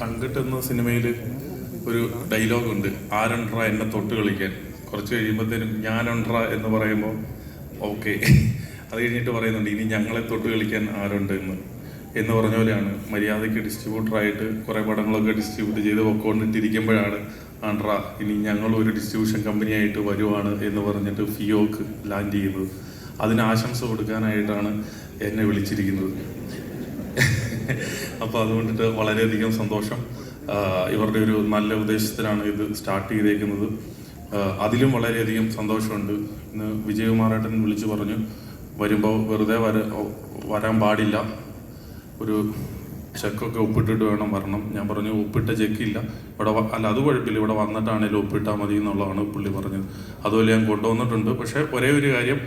കണ്ടിട്ട് എന്ന സിനിമയിൽ ഒരു ഡയലോഗുണ്ട്. ആരണ്ട്ര എന്നെ തൊട്ട് കളിക്കാൻ. കുറച്ച് കഴിയുമ്പോഴത്തേനും ഞാനുണ്ട്ര എന്ന് പറയുമ്പോൾ ഓക്കെ. അത് കഴിഞ്ഞിട്ട് പറയുന്നുണ്ട് ഇനി ഞങ്ങളെ തൊട്ട് കളിക്കാൻ ആരുണ്ട് എന്ന്. എന്ന് പറഞ്ഞ പോലെയാണ്. മര്യാദയ്ക്ക് ഡിസ്ട്രിബ്യൂട്ടറായിട്ട് കുറേ പടങ്ങളൊക്കെ ഡിസ്ട്രിബ്യൂട്ട് ചെയ്ത് പൊക്കോണ്ടിട്ടിരിക്കുമ്പോഴാണ് ആണ്ട്ര ഇനി ഞങ്ങൾ ഒരു ഡിസ്ട്രിബ്യൂഷൻ കമ്പനിയായിട്ട് വരുവാണ് എന്ന് പറഞ്ഞിട്ട് ഫിയോക്ക് ലാൻഡ് ചെയ്യുന്നത്. അതിന് ആശംസ കൊടുക്കാനായിട്ടാണ് എന്നെ വിളിച്ചിരിക്കുന്നത്. അപ്പോൾ അതുകൊണ്ടിട്ട് വളരെയധികം സന്തോഷം. ഇവരുടെ ഒരു നല്ല ഉദ്ദേശത്തിലാണ് ഇത് സ്റ്റാർട്ട് ചെയ്തേക്കുന്നത്. അതിലും വളരെയധികം സന്തോഷമുണ്ട്. ഇന്ന് വിജയകുമാറേട്ടൻ വിളിച്ചു പറഞ്ഞു വരുമ്പോൾ വെറുതെ വര വരാൻ പാടില്ല. ഒരു ചെക്കൊക്കെ ഒപ്പിട്ടിട്ട് വേണം വരണം. ഞാൻ പറഞ്ഞു ഒപ്പിട്ട ചെക്കില്ല. ഇവിടെ അല്ല അത് കുഴപ്പമില്ല. ഇവിടെ വന്നിട്ടാണേലും ഒപ്പിട്ടാൽ മതി എന്നുള്ളതാണ് പുള്ളി പറഞ്ഞത്. അതുപോലെ ഞാൻ കൊണ്ടുവന്നിട്ടുണ്ട്. പക്ഷേ ഒരേ ഒരു കാര്യം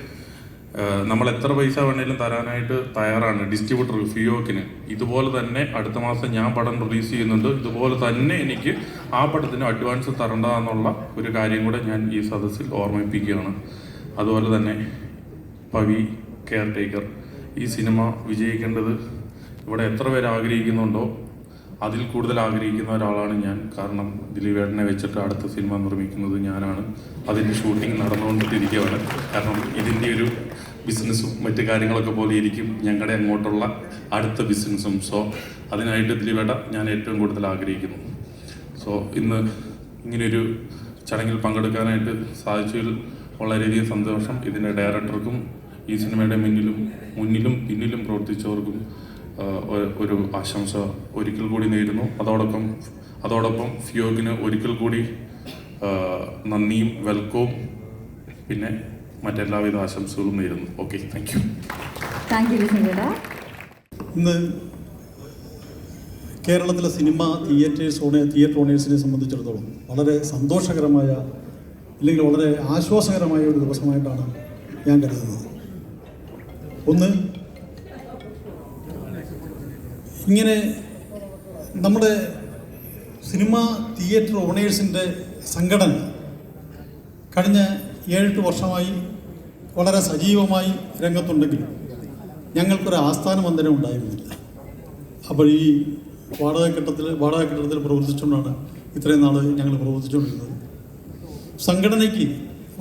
നമ്മൾ എത്ര പൈസ വേണേലും തരാനായിട്ട് തയ്യാറാണ് ഡിസ്ട്രിബ്യൂട്ടർ ഫിയോക്കിന്. ഇതുപോലെ തന്നെ അടുത്ത മാസം ഞാൻ പടം റിലീസ് ചെയ്യുന്നുണ്ട്. ഇതുപോലെ തന്നെ എനിക്ക് ആ പടത്തിന് അഡ്വാൻസ് തരണ്ടെന്നുള്ള ഒരു കാര്യം കൂടെ ഞാൻ ഈ സദസ്സിൽ ഓർമ്മിപ്പിക്കുകയാണ്. അതുപോലെ തന്നെ പവി കെയർ ടേക്കർ ഈ സിനിമ വിജയിക്കേണ്ടത് ഇവിടെ എത്ര പേര് ആഗ്രഹിക്കുന്നുണ്ടോ? അതിൽ കൂടുതൽ ആഗ്രഹിക്കുന്ന ഒരാളാണ് ഞാൻ. കാരണം ദിലീപേട്ടനെ വെച്ചിട്ട് അടുത്ത സിനിമ നിർമ്മിക്കുന്നത് ഞാനാണ്. അതിന്റെ ഷൂട്ടിംഗ് നടന്നുകൊണ്ടിരിക്കുകയാണ്. കാരണം ഇതിന്റെ ഒരു ബിസിനസ്സും മറ്റു കാര്യങ്ങളൊക്കെ പോലെ ഇരിക്കും ഞങ്ങളുടെ അങ്ങോട്ടുള്ള അടുത്ത ബിസിനസ്സും. സോ അതിനായിട്ട് ദിലീപേട്ട ഞാൻ ഏറ്റവും കൂടുതൽ ആഗ്രഹിക്കുന്നു. സോ ഇന്ന് ഇങ്ങനെയൊരു ചടങ്ങിൽ പങ്കെടുക്കാനായിട്ട് സാധിച്ചതിൽ വളരെയധികം സന്തോഷം. ഇതിന്റെ ഡയറക്ടർക്കും ഈ സിനിമയുടെ മുന്നിലും മുന്നിലും പിന്നിലും പ്രവർത്തിച്ചവർക്കും ഒരു ആശംസ ഒരിക്കൽ കൂടി നേരുന്നു. അതോടൊപ്പം അതോടൊപ്പം ഫിയോഗിന് ഒരിക്കൽ കൂടി നന്ദിയും വെൽക്കവും പിന്നെ മറ്റെല്ലാവിധ ആശംസകളും നേരുന്നു. Okay thank you thank you ഇന്ന് കേരളത്തിലെ സിനിമ തിയേറ്റേഴ്സ് ഓണേ തിയേറ്റർ ഓണേഴ്സിനെ സംബന്ധിച്ചിടത്തോളം വളരെ സന്തോഷകരമായ അല്ലെങ്കിൽ വളരെ ആശ്വാസകരമായ ഒരു ദിവസമായിട്ടാണ് ഞാൻ കരുതുന്നത്. ഒന്ന് ഇങ്ങനെ നമ്മുടെ സിനിമ തിയേറ്റർ ഓണേഴ്സിന്റെ സംഘടന കഴിഞ്ഞ ഏഴെട്ട് വർഷമായി വളരെ സജീവമായി രംഗത്തുണ്ടെങ്കിലും ഞങ്ങൾക്കൊരു ആസ്ഥാന മന്ദിരം ഉണ്ടായിരുന്നില്ല. അപ്പോൾ ഈ വാടക കെട്ടത്തിൽ വാടക കെട്ടിടത്തിൽ പ്രവർത്തിച്ചുകൊണ്ടാണ് ഇത്രയും നാൾ ഞങ്ങൾ പ്രവർത്തിച്ചുകൊണ്ടിരുന്നത്. സംഘടനയ്ക്ക്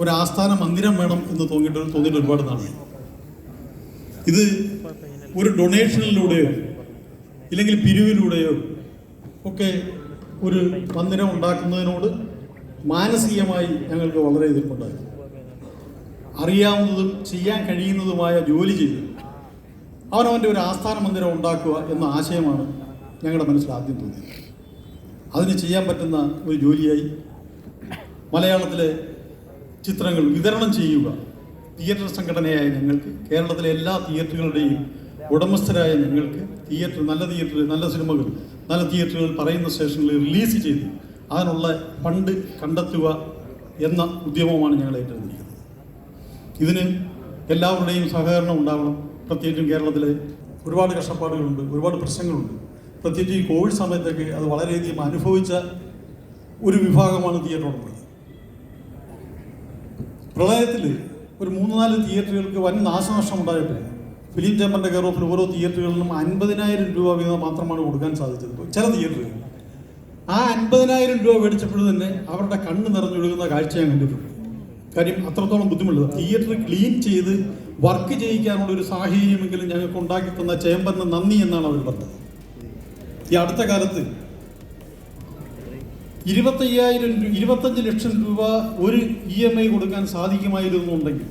ഒരു ആസ്ഥാന മന്ദിരം വേണം എന്ന് തോന്നിയിട്ട് തോന്നിയിട്ട് ഒരുപാട് നാളായി. ഇത് ഒരു ഡൊണേഷനിലൂടെയോ ഇല്ലെങ്കിൽ പിരിവിലൂടെയോ ഒക്കെ ഒരു മന്ദിരം ഉണ്ടാക്കുന്നതിനോട് മാനസികമായി ഞങ്ങൾക്ക് വളരെ എതിർപ്പുണ്ടായിരുന്നു അറിയാവുന്നതും ചെയ്യാൻ കഴിയുന്നതുമായ ജോലി ചെയ്ത്. അവനവന്റെ ഒരു ആസ്ഥാന മന്ദിരം ഉണ്ടാക്കുക എന്ന ആശയമാണ് ഞങ്ങളുടെ മനസ്സിൽ ആദ്യം തോന്നിയത്. അതിന് ചെയ്യാൻ പറ്റുന്ന ഒരു ജോലിയായി മലയാളത്തിലെ ചിത്രങ്ങൾ വിതരണം ചെയ്യുക തിയേറ്റർ സംഘടനയായ ഞങ്ങൾക്ക് കേരളത്തിലെ എല്ലാ തിയേറ്ററുകളുടെയും ഉടമസ്ഥരായ ഞങ്ങൾക്ക് തിയേറ്റർ നല്ല തിയേറ്റർ നല്ല സിനിമകൾ നല്ല തിയേറ്ററുകൾ പറയുന്ന സ്റ്റേഷനിൽ റിലീസ് ചെയ്ത് അതിനുള്ള ഫണ്ട് കണ്ടെത്തുക എന്ന ഉദ്യമമാണ് ഞങ്ങൾ ഏറ്റെടുത്തിരിക്കുന്നത്. ഇതിന് എല്ലാവരുടെയും സഹകരണം ഉണ്ടാവണം. പ്രത്യേകിച്ചും കേരളത്തിലെ ഒരുപാട് കഷ്ടപ്പാടുകളുണ്ട് ഒരുപാട് പ്രശ്നങ്ങളുണ്ട്. പ്രത്യേകിച്ച് ഈ കോവിഡ് സമയത്തൊക്കെ അത് വളരെയധികം അനുഭവിച്ച ഒരു വിഭാഗമാണ് തിയേറ്റർ ഉള്ളത്. പ്രളയത്തിൽ ഒരു മൂന്ന് നാല് തിയേറ്ററുകൾക്ക് വൻ നാശനഷ്ടം ഉണ്ടായപ്പോൾ ഫിലിം ചേമ്പറിന്റെ കെയർ ഓഫിൽ ഓരോ തിയേറ്ററുകളിലും അൻപതിനായിരം രൂപ വീതം മാത്രമാണ് കൊടുക്കാൻ സാധിച്ചത്. ചില തിയേറ്ററുകൾ ആ അൻപതിനായിരം രൂപ മേടിച്ചപ്പോൾ തന്നെ അവരുടെ കണ്ണ് നിറഞ്ഞൊഴുകുന്ന കാഴ്ച ഞാൻ കണ്ടിട്ടുണ്ട്. കാര്യം അത്രത്തോളം ബുദ്ധിമുട്ടുള്ളത് തിയേറ്റർ ക്ലീൻ ചെയ്ത് വർക്ക് ചെയ്യിക്കാനുള്ള ഒരു സാഹചര്യമെങ്കിലും ഞങ്ങൾക്ക് ഉണ്ടാക്കി തന്ന ചേംബറിന് നന്ദി എന്നാണ് അവർ പറഞ്ഞത്. ഈ അടുത്ത കാലത്ത് ഇരുപത്തയ്യായിരം ഇരുപത്തഞ്ച് ലക്ഷം രൂപ ഒരു ഇ എം ഐ കൊടുക്കാൻ സാധിക്കുമായിരുന്നുണ്ടെങ്കിൽ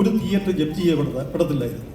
ഒരു തിയേറ്റർ ജപ്തി ചെയ്യപ്പെട പെടത്തില്ലായിരുന്നു.